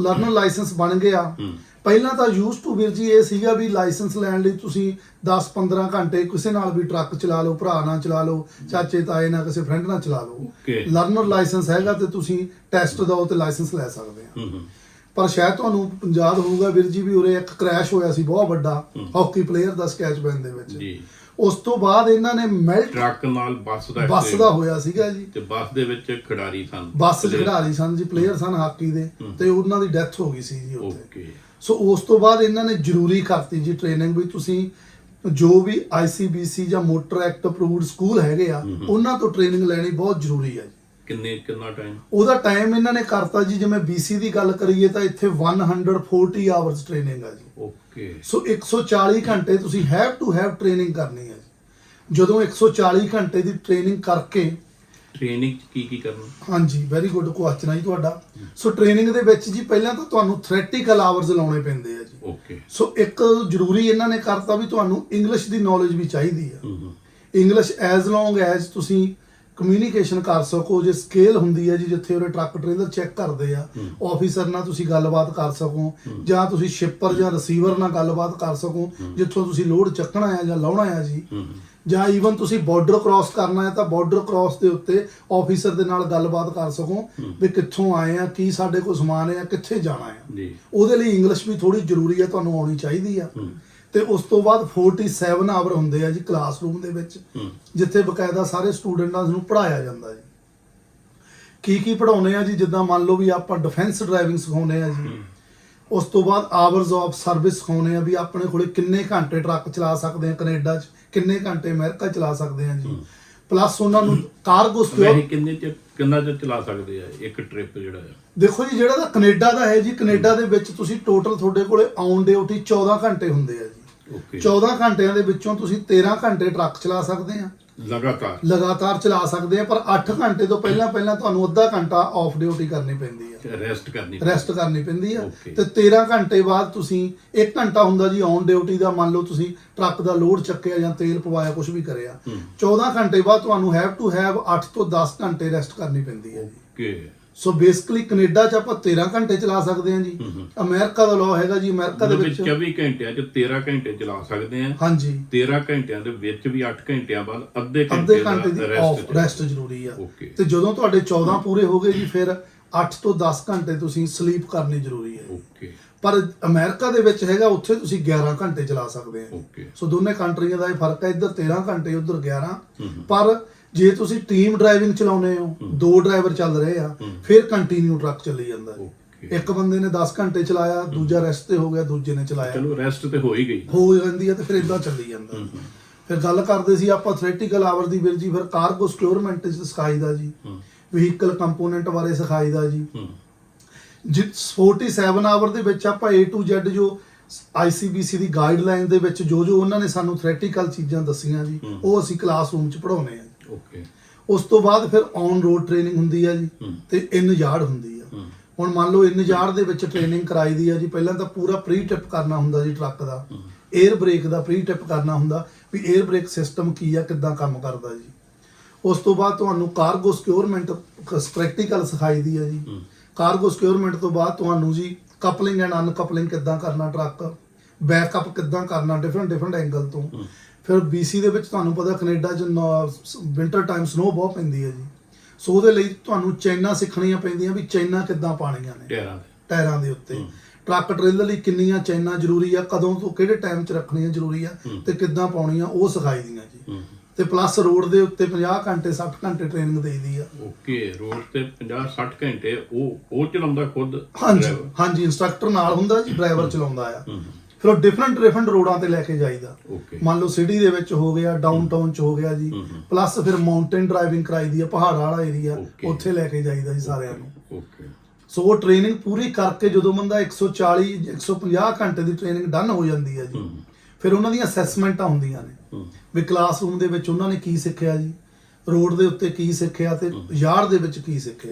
Learner licence ਬਣ ਗਿਆ ਪਹਿਲਾਂ ਤਾਂ ਯੂਜ਼ ਟੂ ਵੀਰ ਜੀ ਇਹ ਸੀਗਾ ਵੀ ਲਾਇਸੈਂਸ ਲੈਣ ਲਈ ਤੁਸੀਂ 10-15 ਘੰਟੇ ਕਿਸੇ ਨਾਲ ਵੀ ਟਰੱਕ ਚਲਾ ਲਓ ਭਰਾ ਨਾਲ ਚਲਾ ਲਓ ਚਾਚੇ ਤਾਏ ਨਾਲ ਕਿਸੇ ਫਰੈਂਡ ਨਾਲ ਚਲਾ ਲਓ. ਲਰਨਰ ਲਾਇਸੈਂਸ ਹੈਗਾ ਤੇ ਤੁਸੀਂ ਟੈਸਟ ਦਿਓ ਤੇ ਲਾਇਸੈਂਸ ਲੈ ਸਕਦੇ ਆ। ਪਰ ਸ਼ਾਇਦ ਤੁਹਾਨੂੰ ਯਾਦ ਹੋਊਗਾ ਵੀਰ ਜੀ ਵੀ ਉਰੇ ਇੱਕ ਕ੍ਰੈਸ਼ ਹੋਇਆ ਸੀ ਬਹੁਤ ਵੱਡਾ। ਹਾਕੀ ਪਲੇਅਰ ਦਾ ਸਕੈਚ ਬੈਨ ਦੇ ਵਿੱਚ। ਜੀ। ਉਸ ਤੋਂ ਬਾਅਦ ਇਹਨਾਂ ਨੇ ਮੈਲਟ ਟਰੱਕ ਨਾਲ ਬੱਸ ਦਾ ਬੱਸ। ਦਾ ਹੋਇਆ ਸੀਗਾ ਜੀ ਤੇ ਬੱਸ ਦੇ ਵਿੱਚ ਖਿਡਾਰੀ ਸਨ ਬੱਸ ਖਿਡਾਰੀ ਸਨ ਜੀ ਪਲੇਅਰ ਸਨ ਹਾਕੀ ਦੇ। ਤੇ ਉਹਨਾਂ ਦੀ ਡੈਥ ਹੋ ਗਈ ਸੀ ਜੀ ਉੱਥੇ ਸੋ ਉਸ ਤੋਂ ਬਾਅਦ ਇਹਨਾਂ ਨੇ ਜ਼ਰੂਰੀ ਕਰਤੀ ਜੀ ਟ੍ਰੇਨਿੰਗ ਵੀ ਤੁਸੀਂ ਜੋ ਵੀ ICBC ਜਾਂ ਮੋਟਰ ਐਕਟ ਅਪਰੂਵਡ ਸਕੂਲ ਹੈਗੇ ਆ। ਉਹਨਾਂ ਤੋਂ ਟ੍ਰੇਨਿੰਗ ਲੈਣੀ ਬਹੁਤ ਜ਼ਰੂਰੀ ਹੈ ਜੀ ਕਿੰਨੇ ਕਿੰਨਾ ਟਾਈਮ ਉਹਦਾ ਟਾਈਮ ਇਹਨਾਂ ਨੇ ਕਰਤਾ ਜੀ ਜਿਵੇਂ BC ਦੀ ਗੱਲ ਕਰੀਏ ਤਾਂ ਇੱਥੇ 140 ਆਵਰਸ ਟ੍ਰੇਨਿੰਗ ਆ ਜੀ। ਓਕੇ ਸੋ 140 ਘੰਟੇ ਤੁਸੀਂ ਹੈਵ ਟੂ ਹੈਵ ਟ੍ਰੇਨਿੰਗ ਕਰਨੀ ਹੈ ਜੀ। ਜਦੋਂ 140 ਘੰਟੇ ਦੀ ਟ੍ਰੇਨਿੰਗ ਕਰਕੇ ਟ੍ਰੇਨਿੰਗ ਕੀ ਕੀ ਕਰਨਾ? ਹਾਂਜੀ ਵੈਰੀ ਗੁੱਡ ਕੁਐਸਚਨ ਹੈ ਜੀ ਤੁਹਾਡਾ। ਸੋ ਟ੍ਰੇਨਿੰਗ ਦੇ ਵਿੱਚ ਜੀ ਪਹਿਲਾਂ ਤਾਂ ਤੁਹਾਨੂੰ ਥਿਓਰੈਟੀਕਲ ਆਵਰਸ ਲਾਉਣੇ ਪੈਂਦੇ ਆ ਜੀ। ਓਕੇ ਸੋ ਇੱਕ ਜ਼ਰੂਰੀ ਇਹਨਾਂ ਨੇ ਕਰਤਾ ਵੀ ਤੁਹਾਨੂੰ ਇੰਗਲਿਸ਼ ਦੀ ਨੌਲੇਜ ਵੀ ਚਾਹੀਦੀ ਆ। ਇੰਗਲਿਸ਼ ਐਜ਼ ਲੌਂਗ ਐਜ਼ ਤੁਸੀਂ ਕਮਿਊਨੀਕੇਸ਼ਨ ਕਰ ਸਕੋ ਜੇ ਸਕੇਲ ਹੁੰਦੀ ਹੈ ਜੀ ਜਿੱਥੇ ਉਹਦੇ ਟਰੱਕ ਟ੍ਰੇਲਰ ਚੈੱਕ ਕਰਦੇ ਆ। ਆਫੀਸਰ ਨਾਲ ਤੁਸੀਂ ਗੱਲਬਾਤ ਕਰ ਸਕੋ। ਜਾਂ ਤੁਸੀਂ ਸ਼ਿਪਰ ਜਾਂ ਰਿਸੀਵਰ ਨਾਲ ਗੱਲਬਾਤ ਕਰ ਸਕੋ। ਜਿੱਥੋਂ ਤੁਸੀਂ ਲੋਡ ਚੱਕਣਾ ਹੈ ਜਾਂ ਲਾਉਣਾ ਹੈ ਜੀ ਜਾਂ ਈਵਨ ਤੁਸੀਂ ਬਾਰਡਰ ਕ੍ਰਾਸ ਕਰਨਾ ਹੈ ਤਾਂ ਬਾਰਡਰ ਕ੍ਰਾਸ ਦੇ ਉੱਤੇ ਆਫੀਸਰ ਦੇ ਨਾਲ ਗੱਲਬਾਤ ਕਰ ਸਕੋ। ਵੀ ਕਿੱਥੋਂ ਆਏ ਆ ਕੀ ਸਾਡੇ ਕੋਲ ਸਮਾਨ ਹੈ ਕਿੱਥੇ ਜਾਣਾ ਹੈ ਉਹਦੇ ਲਈ ਇੰਗਲਿਸ਼ ਵੀ ਥੋੜੀ ਜ਼ਰੂਰੀ ਹੈ ਤੁਹਾਨੂੰ ਆਉਣੀ ਚਾਹੀਦੀ ਆ ਤੇ ਉਸ ਤੋਂ ਬਾਅਦ 47 ਆਵਰ ਹੁੰਦੇ ਆ ਜੀ ਕਲਾਸਰੂਮ ਦੇ ਵਿੱਚ ਜਿੱਥੇ ਬਕਾਇਦਾ ਸਾਰੇ ਸਟੂਡੈਂਟਾਂ ਨੂੰ ਪੜਾਇਆ ਜਾਂਦਾ ਜੀ। ਕੀ ਕੀ ਪੜਾਉਨੇ ਆ ਜੀ? ਜਿੱਦਾਂ ਮੰਨ ਲਓ ਵੀ ਆਪਾਂ ਡਿਫੈਂਸ ਡਰਾਈਵਿੰਗ ਸਿਖਾਉਨੇ ਆ ਜੀ। ਉਸ ਤੋਂ ਬਾਅਦ ਆਵਰਸ ਆਫ ਸਰਵਿਸ ਸਿਖਾਉਨੇ ਆ ਵੀ ਆਪਣੇ ਕੋਲੇ ਕਿੰਨੇ ਘੰਟੇ ਟਰੱਕ ਚਲਾ ਸਕਦੇ ਆ ਕੈਨੇਡਾ 'ਚ ਕਿੰਨੇ ਘੰਟੇ ਅਮਰੀਕਾ ਚਲਾ ਸਕਦੇ ਆ ਜੀ। ਪਲੱਸ ਉਹਨਾਂ ਨੂੰ ਕਾਰਗੋ ਸਕਿਉਰ ਕਿੰਨੇ ਚ ਕਿੰਨਾ ਚ ਚਲਾ ਸਕਦੇ ਆ? ਇੱਕ ਟ੍ਰਿਪ ਜਿਹੜਾ ਹੈ ਦੇਖੋ ਜੀ ਜਿਹੜਾ ਤਾਂ ਕੈਨੇਡਾ ਦਾ ਹੈ ਜੀ ਕੈਨੇਡਾ ਦੇ ਵਿੱਚ ਤੁਸੀਂ ਟੋਟਲ ਤੁਹਾਡੇ ਕੋਲੇ ਔਨ ਡਿਊਟੀ 14 ਘੰਟੇ ਹੁੰਦੇ ਆ ਜੀ। ਓਕੇ 14 ਘੰਟਿਆਂ ਦੇ ਵਿੱਚੋਂ ਤੁਸੀਂ 13 ਘੰਟੇ ਟਰੱਕ ਚਲਾ ਸਕਦੇ ਆ। ਲਗਾਤਾਰ। ਲਗਾਤਾਰ ਚਲਾ ਸਕਦੇ ਆ ਪਰ 8 ਘੰਟੇ ਤੋਂ ਪਹਿਲਾਂ ਪਹਿਲਾਂ ਤੁਹਾਨੂੰ ਅੱਧਾ ਘੰਟਾ ਆਫ ਡਿਊਟੀ ਕਰਨੀ ਪੈਂਦੀ ਆ। ਰੈਸਟ ਕਰਨੀ ਰੈਸਟ ਕਰਨੀ ਪੈਂਦੀ ਆ। Okay. ਤੇ 13 ਘੰਟੇ ਬਾਅਦ ਤੁਸੀਂ 1 ਘੰਟਾ ਹੁੰਦਾ ਜੀ ਔਨ ਡਿਊਟੀ ਦਾ ਮੰਨ ਲਓ ਤੁਸੀਂ ਟਰੱਕ ਦਾ ਲੋਡ ਚੱਕਿਆ ਜਾਂ ਤੇਲ ਪਵਾਇਆ ਕੁਝ ਵੀ ਕਰਿਆ। ਹੂੰ। 14 ਘੰਟੇ ਬਾਅਦ ਤੁਹਾਨੂੰ ਹੈਵ ਟੂ ਹੈਵ 8 ਤੋਂ 10 ਘੰਟੇ ਰੈਸਟ ਕਰਨੀ ਪੈਂਦੀ ਹੈ ਜੀ। ਓਕੇ ਸੋ ਬੇਸਿਕਲੀ ਕੈਨੇਡਾ 'ਚ ਆਪਾਂ 13 ਘੰਟੇ ਚਲਾ ਸਕਦੇ ਹਾਂ ਜੀ। ਹੂੰ ਹੂੰ ਅਮਰੀਕਾ ਦਾ ਲਾਅ ਹੈਗਾ ਜੀ ਅਮਰੀਕਾ ਦੇ ਵਿੱਚ ਵਿੱਚ। 24 ਘੰਟਿਆਂ ਚ 13 ਘੰਟੇ ਚਲਾ ਸਕਦੇ ਆ ਹਾਂਜੀ। 13 ਘੰਟਿਆਂ ਦੇ ਵਿੱਚ ਵੀ 8 ਘੰਟਿਆਂ ਬਾਅਦ ਅੱਧੇ ਘੰਟੇ ਦੀ ਆਫ ਰੈਸਟ ਜ਼ਰੂਰੀ ਆ। ਤੇ ਜਦੋਂ ਤੁਹਾਡੇ 14 ਪੂਰੇ ਹੋ ਗਏ ਜੀ ਫਿਰ 8 ਤੋਂ 10 ਘੰਟੇ ਤੁਸੀਂ ਸਲੀਪ ਕਰਨੀ ਜ਼ਰੂਰੀ ਹੈ ਓਕੇ ਪਰ ਅਮਰੀਕਾ ਦੇ ਵਿੱਚ ਹੈਗਾ ਉੱਥੇ ਤੁਸੀਂ 11 ਘੰਟੇ ਚਲਾ ਸਕਦੇ ਆ ਸੋ ਦੋਨੇ ਕੰਟਰੀਆਂ ਦਾ ਇਹ ਫ਼ਰਕ ਹੈ ਇੱਧਰ 13 ਘੰਟੇ ਉੱਧਰ 11 ਹੂੰ ਹੂੰ ਪਰ ਜੇ ਤੁਸੀਂ ਟੀਮ ਡਰਾਈਵਿੰਗ ਚਲਾਉਨੇ ਹੋ ਹੂੰ। ਦੋ ਡਰਾਈਵਰ ਚੱਲ ਰਹੇ ਆ ਹੂੰ। ਫਿਰ ਕੰਟੀਨਿਊ ਟਰੱਕ ਚੱਲੀ ਜਾਂਦਾ। ਓਕੇ ਇੱਕ ਬੰਦੇ ਨੇ 10 ਘੰਟੇ ਚਲਾਇਆ ਦੂਜਾ ਰੈਸਟ ਤੇ ਹੋ ਗਿਆ ਦੂਜੇ ਨੇ ਚਲਾਇਆ। ਚਲੋ ਰੈਸਟ ਤੇ ਹੋ ਹੀ ਗਈ। ਹੋ ਜਾਂਦੀ ਹੈ ਤੇ ਫਿਰ ਇਦਾਂ ਚੱਲੀ ਜਾਂਦਾ। ਹੂੰ ਹੂੰ। ਫਿਰ ਗੱਲ ਕਰਦੇ ਸੀ ਆਪਾਂ ਥਿਓਰੈਟੀਕਲ ਆਵਰ ਦੀ ਵੀਰ ਜੀ ਫਿਰ ਕਾਰਗੋ ਸਿਕਿਉਰਮੈਂਟ ਸਿਖਾਈਦਾ ਜੀ। ਹੂੰ। ਵਹੀਕਲ ਕੰਪੋਨੈਂਟ ਬਾਰੇ ਸਿਖਾਈਦਾ ਜੀ। ਹੂੰ। ਜਿ 47 ਆਵਰ ਦੇ ਵਿੱਚ ਆਪਾਂ A to Z ਜੋ ICBC ਦੀ ਗਾਈਡਲਾਈਨ ਦੇ ਵਿੱਚ ਜੋ ਜੋ ਉਹਨਾਂ ਨੇ ਸਾਨੂੰ ਥਿਓਰੈਟੀਕਲ ਚੀਜ਼ਾਂ ਦੱਸੀਆਂ ਜੀ ਹੂੰ। ਉਹ ਅਸੀਂ ਕਲਾਸਰੂਮ 'ਚ ਪੜਾਉਨੇ ਆ ਓਕੇ ਉਸ ਤੋਂ ਬਾਅਦ ਫਿਰ ਔਨ ਰੋਡ ਟ੍ਰੇਨਿੰਗ ਹੁੰਦੀ ਆ ਜੀ ਤੇ ਇਨ ਯਾਰਡ ਹੁੰਦੀ ਆ। ਹੁਣ ਮੰਨ ਲਓ ਇਨ ਯਾਰਡ ਦੇ ਵਿੱਚ ਟ੍ਰੇਨਿੰਗ ਕਰਾਈ ਦੀ ਆ ਜੀ ਪਹਿਲਾਂ ਤਾਂ ਪੂਰਾ ਪ੍ਰੀ ਟਿਪ ਕਰਨਾ ਹੁੰਦਾ ਜੀ ਟਰੱਕ ਦਾ। 에ਅਰ ਬ੍ਰੇਕ ਦਾ ਪ੍ਰੀ ਟਿਪ ਕਰਨਾ ਹੁੰਦਾ ਵੀ 에ਅਰ ਬ੍ਰੇਕ ਸਿਸਟਮ ਕੀ ਆ ਕਿੱਦਾਂ ਕੰਮ ਕਰਦਾ ਜੀ। ਉਸ ਤੋਂ ਬਾਅਦ ਤੁਹਾਨੂੰ ਕਾਰਗੋ ਸਿਕਿਉਰਮੈਂਟ ਪ੍ਰੈਕਟੀਕਲ ਸਿਖਾਈ ਦੀ ਆ ਜੀ। ਕਾਰਗੋ ਸਿਕਿਉਰਮੈਂਟ ਤੋਂ ਬਾਅਦ ਤੁਹਾਨੂੰ ਜੀ ਕਪਲਿੰਗ ਐਂਡ ਅਨਕਪਲਿੰਗ ਕਿੱਦਾਂ ਕਰਨਾ ਟਰੱਕ ਬੈਕਅਪ ਕਿੱਦਾਂ ਕਰਨਾ ਡਿਫਰੈਂਟ ਡਿਫਰੈਂਟ ਐਂਗਲ ਤੋਂ। ਫਿਰ BC ਦੇ ਵਿੱਚ ਤੁਹਾਨੂੰ ਪਤਾ ਕੈਨੇਡਾ 'ਚ ਵਿੰਟਰ ਟਾਈਮ ਸਨੋ ਬਹੁਤ ਪੈਂਦੀ ਹੈ ਜੀ। ਸੋ ਉਹਦੇ ਲਈ ਤੁਹਾਨੂੰ ਚੈਨਾ ਸਿੱਖਣੀਆਂ ਪੈਂਦੀਆਂ ਵੀ ਚੈਨਾ ਕਿੱਦਾਂ ਪਾਣੀਆਂ ਨੇ। ਟਾਇਰਾਂ ਦੇ। ਟਾਇਰਾਂ ਦੇ ਉੱਤੇ। ਟਰੱਕ ਟ੍ਰੇਲਰ ਲਈ ਕਿੰਨੀਆਂ ਚੈਨਾ ਜ਼ਰੂਰੀ ਆ ਕਦੋਂ ਤੋਂ ਕਿਹੜੇ ਟਾਈਮ 'ਚ ਰੱਖਣੀਆਂ ਜ਼ਰੂਰੀ ਆ। ਤੇ ਕਿੱਦਾਂ ਪਾਉਣੀਆਂ ਉਹ ਸਿਖਾਈ ਦੀਆਂ ਜੀ। ਤੇ ਪਲੱਸ ਰੋਡ ਦੇ ਉੱਤੇ 50 ਘੰਟੇ 60 ਘੰਟੇ ਟ੍ਰੇਨਿੰਗ ਦੇਈਦੀ ਆ। ਓਕੇ ਰੋਡ ਤੇ 50 60 ਘੰਟੇ ਉਹ ਉਹ ਚਲਾਉਂਦਾ ਖੁਦ ਹਾਂਜੀ? ਹਾਂਜੀ ਇੰਸਟ੍ਰਕਟਰ ਨਾਲ ਹੁੰਦਾ ਜੀ ਡਰਾਈਵਰ ਚਲਾਉਂਦਾ ਆ। ਫਿਰ ਉਹ ਡਿਫਰੈਂਟ ਡਿਫਰੈਂਟ ਰੋਡਾਂ ਤੇ ਲੈ ਕੇ ਜਾਈਦਾ। ਮੰਨ ਲਓ ਸਿਟੀ ਦੇ ਵਿੱਚ ਹੋ ਗਿਆ ਡਾਊਨਟਾਊਨ ਚ ਹੋ ਗਿਆ ਜੀ। ਪਲੱਸ ਫਿਰ ਮਾਊਂਟੇਨ ਡਰਾਈਵਿੰਗ ਕਰਾਈ ਦੀ ਆ ਪਹਾੜਾਂ ਵਾਲਾ ਏਰੀਆ. ਉੱਥੇ ਲੈ ਕੇ ਜਾਈਦਾ ਜੀ ਸਾਰਿਆਂ ਨੂੰ। ਓਕੇ ਸੋ ਉਹ ਟ੍ਰੇਨਿੰਗ ਪੂਰੀ ਕਰਕੇ ਜਦੋਂ ਬੰਦਾ 140 150 ਘੰਟੇ ਦੀ ਟ੍ਰੇਨਿੰਗ ਡਨ ਹੋ ਜਾਂਦੀ ਹੈ ਜੀ ਫਿਰ ਉਹਨਾਂ ਦੀਆਂ ਅਸੈਸਮੈਂਟਾਂ ਹੁੰਦੀਆਂ ਨੇ। ਵੀ ਕਲਾਸਰੂਮ ਦੇ ਵਿੱਚ ਉਹਨਾਂ ਨੇ ਕੀ ਸਿੱਖਿਆ ਜੀ? ਰੋਡ ਦੇ ਉੱਤੇ ਕੀ ਸਿੱਖਿਆ ਤੇ ਯਾਰਡ ਦੇ ਵਿੱਚ ਕੀ ਸਿੱਖਿਆ?